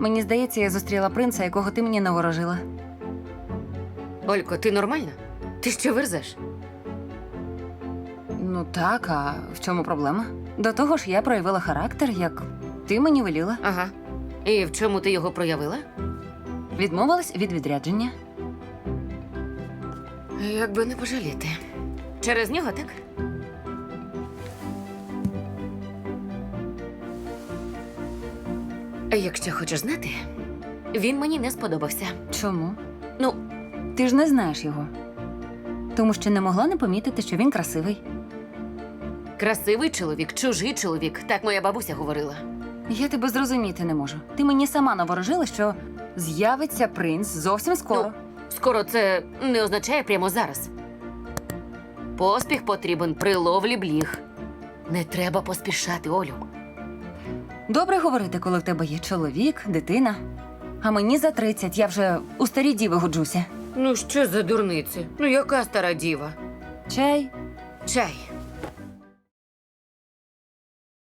Мені здається, я зустріла принца, якого ти мені наворожила. Олько, ти нормальна? Ти що верзеш? Ну так, а в чому проблема? До того ж, я проявила характер, як ти мені веліла. Ага. І в чому ти його проявила? Відмовилась від відрядження. Якби не пожаліти. Через нього, так? Якщо хочеш знати, він мені не сподобався. Чому? Ну, Ти ж не знаєш його. Тому що не могла не помітити, що він красивий. красивий чоловік, чужий чоловік, так моя бабуся говорила. Я тебе зрозуміти не можу. Ти мені сама наворожила, що з'явиться принц зовсім скоро. Ну, скоро це не означає прямо зараз. Поспіх потрібен при ловлі бліг. Не треба поспішати, Олю. Добре говорити, коли в тебе є чоловік, дитина. А мені за 30, я вже у старі діви годжуся. Ну що за дурниці? Ну яка стара діва? Чай, Чай.